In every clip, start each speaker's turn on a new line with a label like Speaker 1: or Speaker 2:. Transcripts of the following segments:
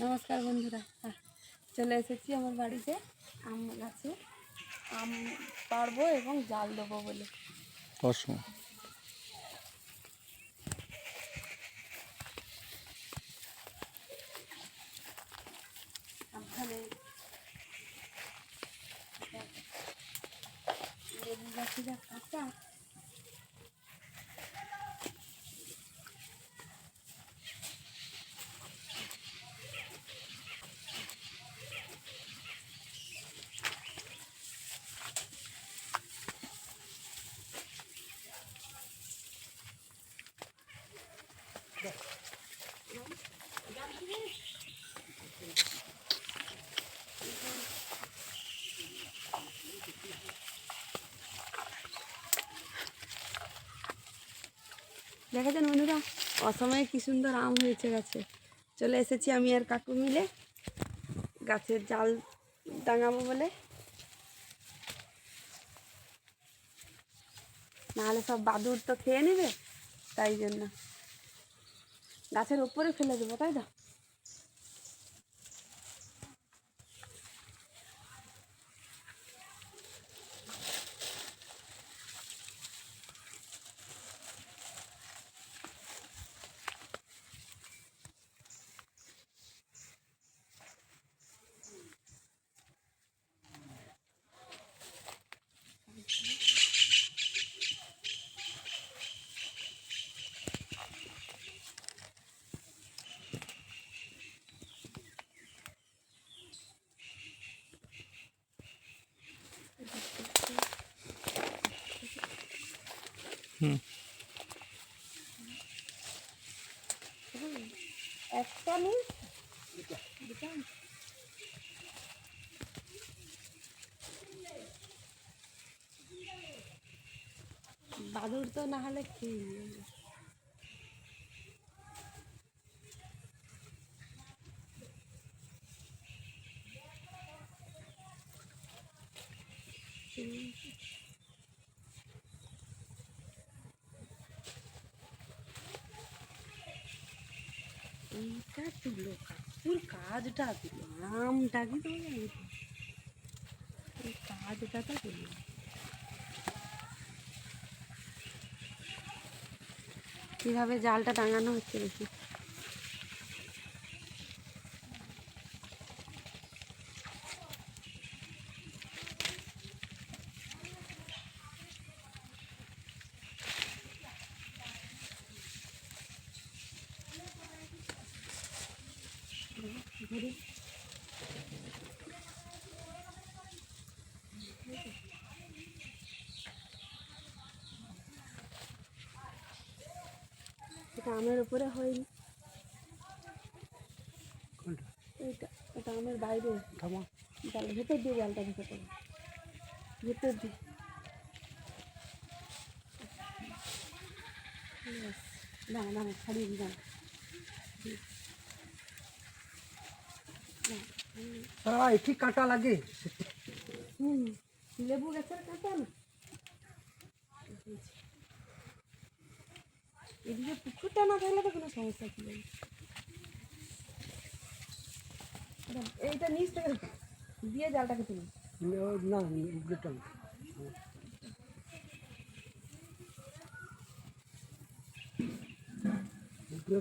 Speaker 1: নমস্কার বন্ধুরা। চলে এসেছি আমার বাড়িতে। আম গাছে। আম পারব এবং জাল দেবো বলে। সাবধানে লেবু গাছে যা কাঁচা দেখেছেন বন্ধুরা, অসময়ে কি সুন্দর আম হয়েছে গাছে। চলে এসেছি আমি আর কাকু মিলে গাছের জাল টাঙাবো বলে। নাহলে সব বাদুর তো খেয়ে নেবে, তাই জন্য। গাছের ওপরে ফেলে দেবো, তাই তো
Speaker 2: হুম
Speaker 1: একটা নেই বাদুর তো না হলে খেয়ে নেবে। এইটা তুলো কাকুর কাজটা তুলো আমটা কি তোমাকে এই কাজটা তো তুলো কীভাবে জালটা টাঙানো হচ্ছে দেখি ঘুরি এটা আমের উপরে হয়নি। এইটা এটা আমের বাইরে। জাল ভেতর দিয়ে জালটা ঢুকে পড়ে ভেতর দিয়ে। দাঁড়া দাঁড়া ছাড়িয়ে
Speaker 3: তারা এটি কাটা লাগে?
Speaker 1: হুম লেবু গাছের কাঁচা না? এদিকে পুকুরটা না থাকলে তো কোনো সমস্যা ছিল। এইটা নিচ থেকে দিয়ে জালটাকে তুলি।
Speaker 3: না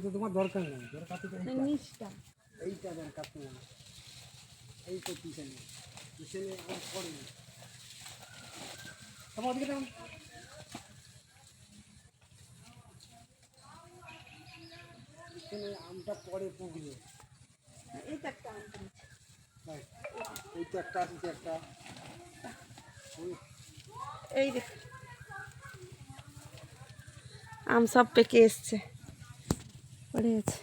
Speaker 3: তো তোমার দরকার নেই। দরকার তো
Speaker 1: নিচটা।
Speaker 3: এইটা দরকার তোমার এই তো পিছনে। পিছনে আর পড়ে তোমার দিকে পিছনে আমটা পরে পুগলে
Speaker 1: এইটা একটা আমটা
Speaker 3: এইটা একটা আছে একটা।
Speaker 1: এই দেখ। আম সব পেকে এসছে। পড়ে গেছে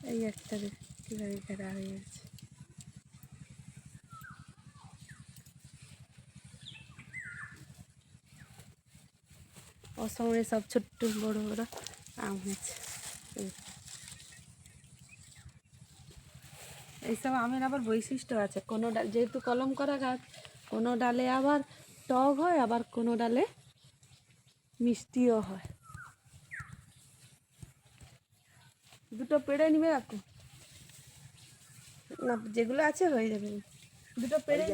Speaker 1: এই একটা কীভাবে ঘেরা হয়ে গেছে অসময়ে সব ছোট্ট বড় বড় আম হয়েছে। এইসব আমের আবার বৈশিষ্ট্য আছে। কোনো ডাল, যেহেতু কলম করা গাছ, কোনো ডালে আবার টক হয়, আবার কোনো ডালে মিষ্টিও হয়। দুটো পেড়ে নিবে কাকু না যেগুলো আছে হয়ে যাবে। দুটো পেড়ে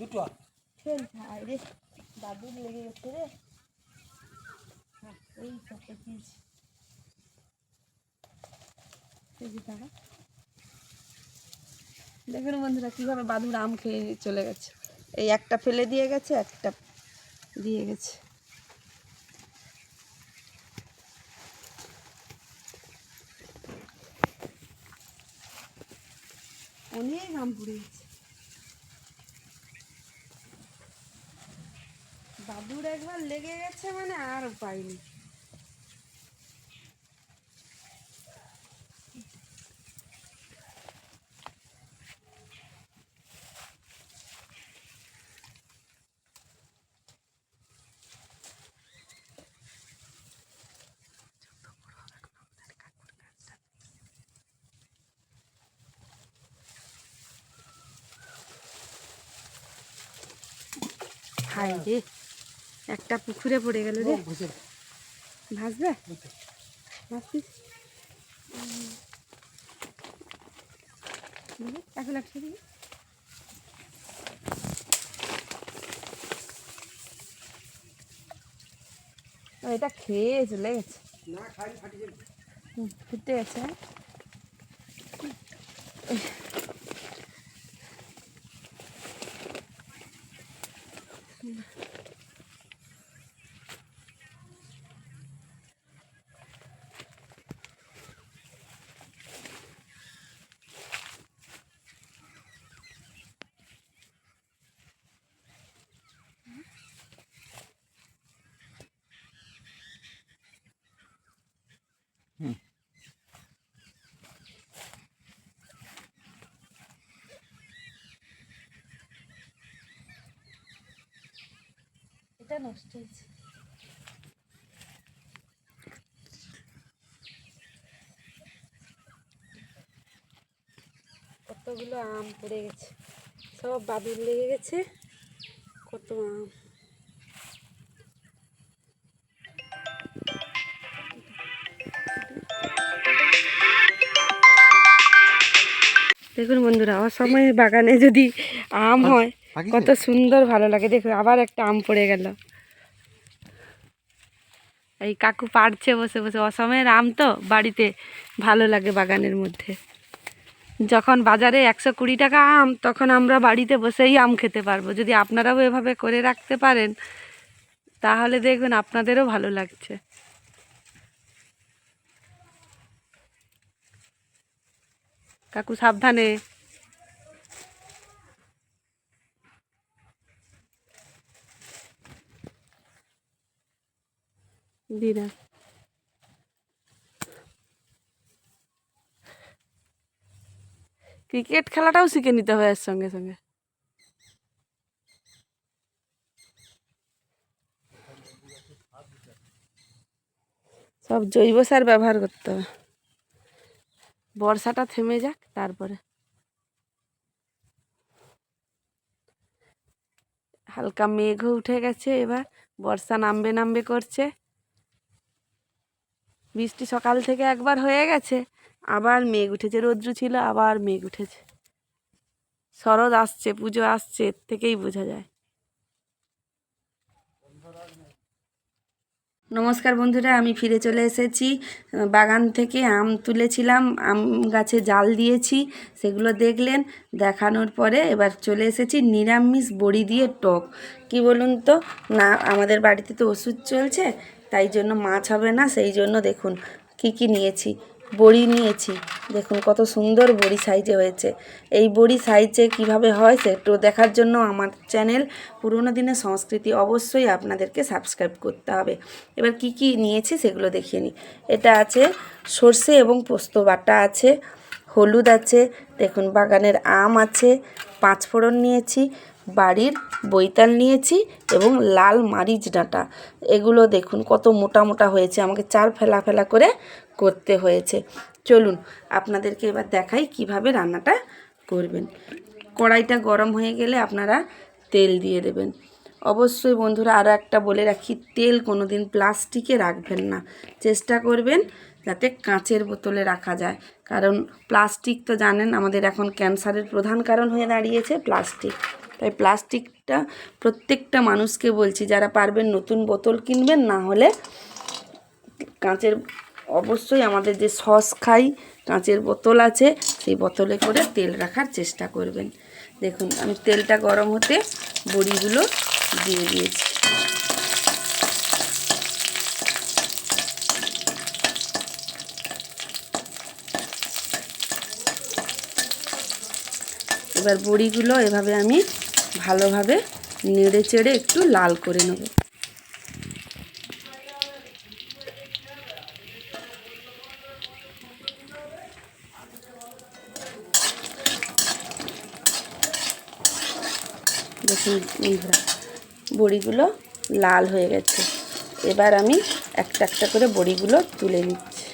Speaker 3: দুটো।
Speaker 1: ফেল ভাই রে। দাদুর লেগে গেছে রে। হ্যাঁ, এই দেখুন বন্ধুরা কীভাবে বাদুর আম খেয়ে চলে গেছে। এই একটা ফেলে দিয়ে গেছে একটা দিয়ে গেছে। অনেক আম পড়ে গেছে একবার লেগে গেছে মানে আর উপায় নেই। হাই রে একটা পুকুরে পড়ে গেল রে। ভাসবে ভাসতিস এখন ও, এটা খেয়ে চলে গেছে
Speaker 3: না খাই ফাটি যাবে
Speaker 1: ফুটে গেছে এটা নষ্ট হয়েছে। কতগুলো আম পড়ে গেছে। সব বাদুর লেগে গেছে। কত আম। দেখুন বন্ধুরা অসময়ে বাগানে যদি আম হয় কত সুন্দর ভালো লাগে দেখুন আবার একটা আম পড়ে গেল। এই কাকু পাড়ছে বসে বসে অসময়ের আম তো বাড়িতে ভালো লাগে বাগানের মধ্যে। যখন বাজারে একশো কুড়ি টাকা আম তখন আমরা বাড়িতে বসেই আম খেতে পারব। যদি আপনারাও এভাবে করে রাখতে পারেন তাহলে দেখবেন আপনাদেরও ভালো লাগছে। কাকু সাবধানে। দিদা। ক্রিকেট খেলাটাও শিখে নিতে হবে এর সঙ্গে সঙ্গে। সব জৈব সার ব্যবহার করতে হবে বর্ষাটা থেমে যাক, তারপরে। হালকা মেঘও উঠে গেছে এবার, বর্ষা নামবে নামবে করছে। বৃষ্টি সকাল থেকে একবার হয়ে গেছে। আবার মেঘ উঠেছে, রৌদ্র ছিল, আবার মেঘ উঠেছে। শরৎ আসছে, পুজো আসছে, এর থেকেই বোঝা যায়। নমস্কার বন্ধুরা, আমি ফিরে চলে এসেছি। বাগান থেকে আম তুলেছিলাম, আম গাছে জাল দিয়েছি, সেগুলো দেখলেন। দেখানোর পরে এবার চলে এসেছি নিরামিষ বড়ি দিয়ে টক। কি বলুন তো? না, আমাদের বাড়িতে তো ওষুধ চলছে তাই জন্য মাছ হবে না, সেই জন্য দেখুন কি কি নিয়েছি। বড়ি নিয়েছি, দেখুন কত সুন্দর বড়ি সাইজে হয়েছে। এই বড়ি সাইজে কীভাবে হয় সেটা দেখার জন্য আমার চ্যানেল পুরোনো দিনের সংস্কৃতি অবশ্যই আপনাদেরকে সাবস্ক্রাইব করতে হবে। এবার কি কি নিয়েছি সেগুলো দেখিয়ে নিই। এটা আছে সর্ষে এবং পোস্ত বাটা আছে, হলুদ আছে, দেখুন বাগানের আম আছে, পাঁচফোড়ন নিয়েছি বাড়ির বৈতাল নিয়েছি এবং লাল মারিচ ডাঁটা। এগুলো দেখুন কত মোটা মোটা হয়েছে, আমাকে চার ফেলা ফেলা করে করতে হয়েছে। চলুন আপনাদেরকে এবার দেখাই কীভাবে রান্নাটা করবেন। কড়াইটা গরম হয়ে গেলে আপনারা তেল দিয়ে দেবেন। অবশ্যই বন্ধুরা আরও একটা বলে রাখি, তেল কোনো দিন প্লাস্টিকে রাখবেন না। চেষ্টা করবেন যাতে কাঁচের বোতলে রাখা যায়। কারণ প্লাস্টিক তো জানেন আমাদের এখন ক্যান্সারের প্রধান কারণ হয়ে দাঁড়িয়েছে প্লাস্টিক। তাই প্লাস্টিকটা প্রত্যেকটা মানুষকে বলছি, যারা পারবেন নতুন বোতল কিনবেন, না হলে কাঁচের অবশ্যই আমাদের যে সস খাই, কাঁচের বোতল আছে, সেই বোতলে করে তেল রাখার চেষ্টা করবেন। দেখুন, আমি তেলটা গরম হতে বড়িগুলো দিয়ে দিয়েছি। এবার বড়িগুলো এভাবে আমি ভালোভাবে নেড়ে চেড়ে একটু লাল করে নেব। দেখুন বন্ধুরা, বড়িগুলো লাল হয়ে গেছে। এবার আমি একটা একটা করে বড়িগুলো তুলে নিচ্ছি।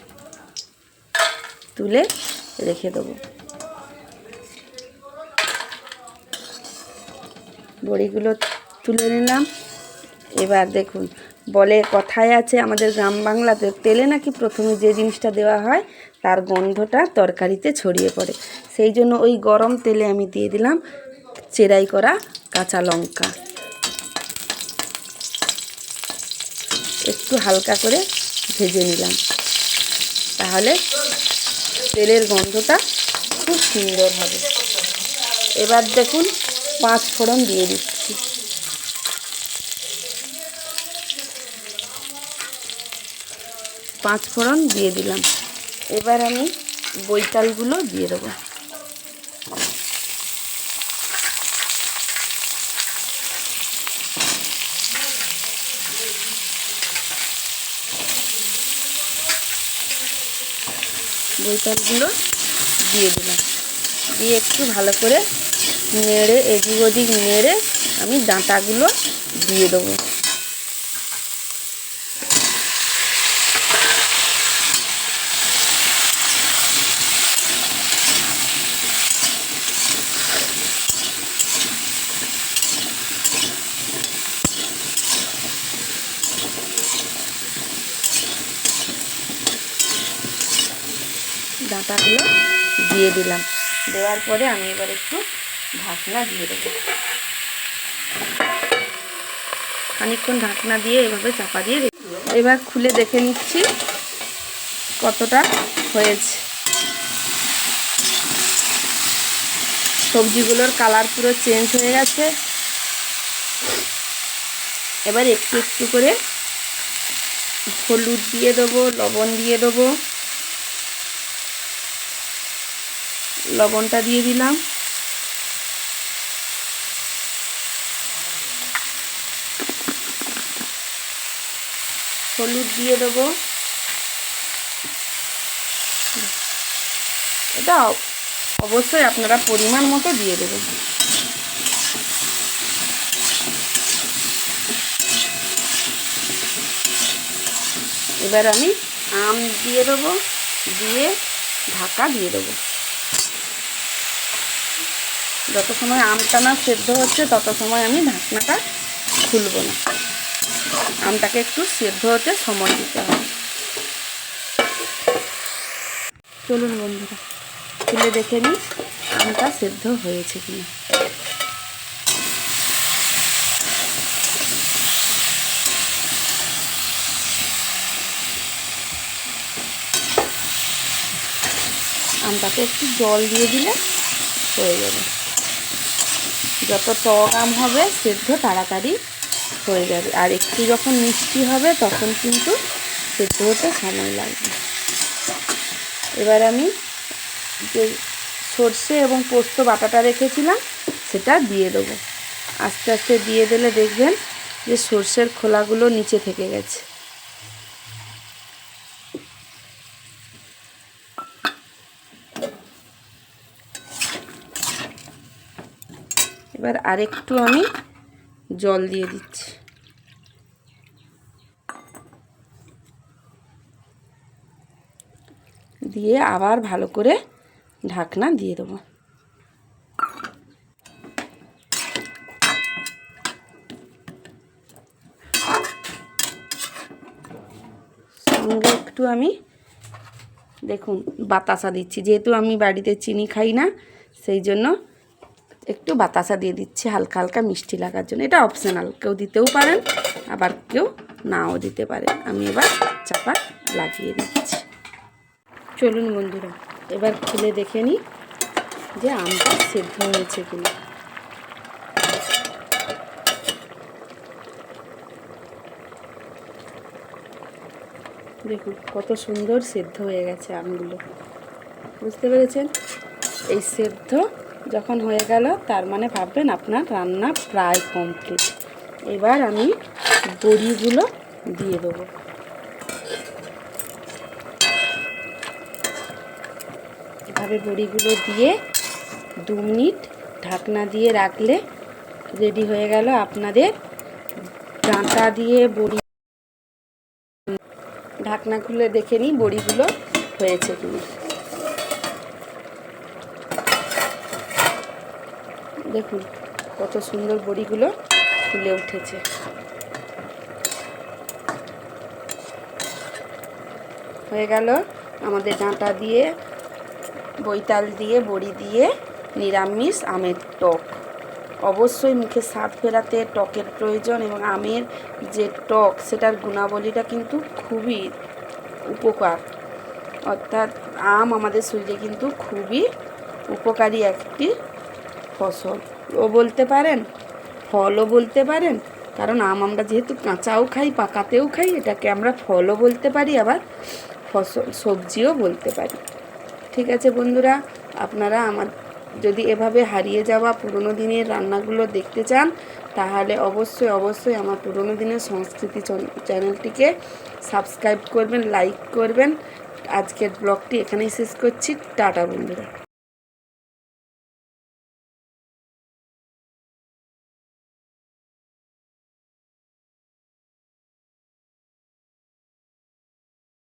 Speaker 1: তুলে রেখে দেবো। বড়িগুলো তুলে নিলাম। এবার দেখুন, বলে কথায় আছে আমাদের গ্রাম বাংলাতে, তেলে নাকি প্রথমে যে জিনিসটা দেওয়া হয়, তার গন্ধটা তরকারিতে ছড়িয়ে পড়ে। সেই জন্য ওই গরম তেলে আমি দিয়ে দিলাম চেরাই করা কাঁচা লঙ্কা। একটু হালকা করে ভেজে নিলাম। তাহলে তেলের গন্ধটা খুব সুন্দর হবে। এবার দেখুন পাঁচ ফোড়ন দিয়ে দিচ্ছি। পাঁচ ফোড়ন দিয়ে দিলাম। এবার আমি বৈতালগুলো দিয়ে দেবো। বৈতালগুলো দিয়ে দিলাম। দিয়ে একটু ভালো করে নেড়ে, এদিক ওদিক নেড়ে আমি ডাঁটাগুলো দিয়ে দেবো। ডাঁটাগুলো দিয়ে দিলাম। দেওয়ার পরে আমি এবার একটু ঢাকনা দিয়ে দেবো। খানিকক্ষণ ঢাকনা দিয়ে এভাবে চাপা দিয়ে। এবার খুলে দেখে নিচ্ছি কতটা হয়েছে। সবজিগুলোর কালার পুরো চেঞ্জ হয়ে গেছে। এবার একটু একটু করে হলুদ দিয়ে দেবো, লবণ দিয়ে দেবো। লবণটা দিয়ে দিলাম। হলুদ দিয়ে দেবো। এটা অবশ্যই আপনারা পরিমাণ মতো দিয়ে দেবেন এবার আমি আম দিয়ে দেবো, দিয়ে ঢাকা দিয়ে দেবো। যত সময় আমটা না সেদ্ধ হচ্ছে, তত সময় আমি ঢাকনাটা খুলব না। আমটাকে একটু সেদ্ধ হতে সময় দিতে হবে। চলুন বন্ধুরা, খুলে দেখে নিই আমটা সেদ্ধ হয়েছে কিনা। আমটাকে একটু জল দিয়ে দিলে হয়ে যাবে। যত টক আম হবে, সেদ্ধ তাড়াতাড়ি হয়ে যাবে। আর একটু যখন মিষ্টি হবে, তখন কিন্তু সেদ্ধ হতে সময় লাগবে। এবার আমি যে সর্ষে এবং পোস্ত বাটাটা রেখেছিলাম, সেটা দিয়ে দেবো। আস্তে আস্তে দিয়ে দিলে দেখবেন যে সর্ষের খোলাগুলো নিচে থেকে গেছে। এবার আরেকটু আমি জল দিয়ে দিচ্ছি। দিয়ে আবার ভালো করে ঢাকনা দিয়ে দেবো। সঙ্গে একটু আমি দেখুন বাতাসা দিচ্ছি। যেহেতু আমি বাড়িতে চিনি খাই না, সেই জন্য একটু বাতাসা দিয়ে দিচ্ছি, হালকা হালকা মিষ্টি লাগার জন্য। এটা অপশনাল কেউ দিতেও পারেন, আবার কেউ নাও দিতে পারেন আমি এবার চাপা লাগিয়ে দিচ্ছি। চলুন বন্ধুরা, এবার খুলে দেখে নিই যে আমটা সেদ্ধ হয়েছে কিনা। দেখুন, কত সুন্দর সেদ্ধ হয়ে গেছে আমগুলো। বুঝতে পেরেছেন? এই সেদ্ধ যখন হয়ে গেল, তার মানে ভাববেন আপনার রান্না প্রায় কমপ্লিট এবার আমি বড়িগুলো দিয়ে দেবো। এভাবে বড়িগুলো দিয়ে দু মিনিট ঢাকনা দিয়ে রাখলে রেডি হয়ে গেল আপনাদের। ডাঁটা দিয়ে বড়ি ঢাকনা খুলে দেখে নিই বড়িগুলো হয়েছে কিনা। দেখুন, কত সুন্দর বড়িগুলো ফুলে উঠেছে। হয়ে গেল আমাদের ডাঁটা দিয়ে, বৈতাল দিয়ে, বড়ি দিয়ে নিরামিষ আমের টক। অবশ্যই মুখে স্বাদ ফেরাতে টকের প্রয়োজন এবং আমের যে টক, সেটার গুণাবলীটা কিন্তু খুবই উপকার। অর্থাৎ আম আমাদের শরীরে কিন্তু খুবই উপকারী একটি ফসল। ও বলতে পারেন, ফলও বলতে পারেন, কারণ আম আমরা যেহেতু কাঁচাও খাই, পাকাতেও খাই, এটাকে আমরা ফলও বলতে পারি, আবার ফসল, সবজিও বলতে পারি। ঠিক আছে বন্ধুরা, আপনারা আমার, যদি এভাবে হারিয়ে যাওয়া পুরনো দিনের রান্নাগুলো দেখতে চান, তাহলে অবশ্যই অবশ্যই আমার পুরনো দিনের সংস্কৃতি চ্যান- চ্যানেলটিকে সাবস্ক্রাইব করবেন, লাইক করবেন। আজকের ব্লগটি এখানেই শেষ করছি। টাটা বন্ধুরা।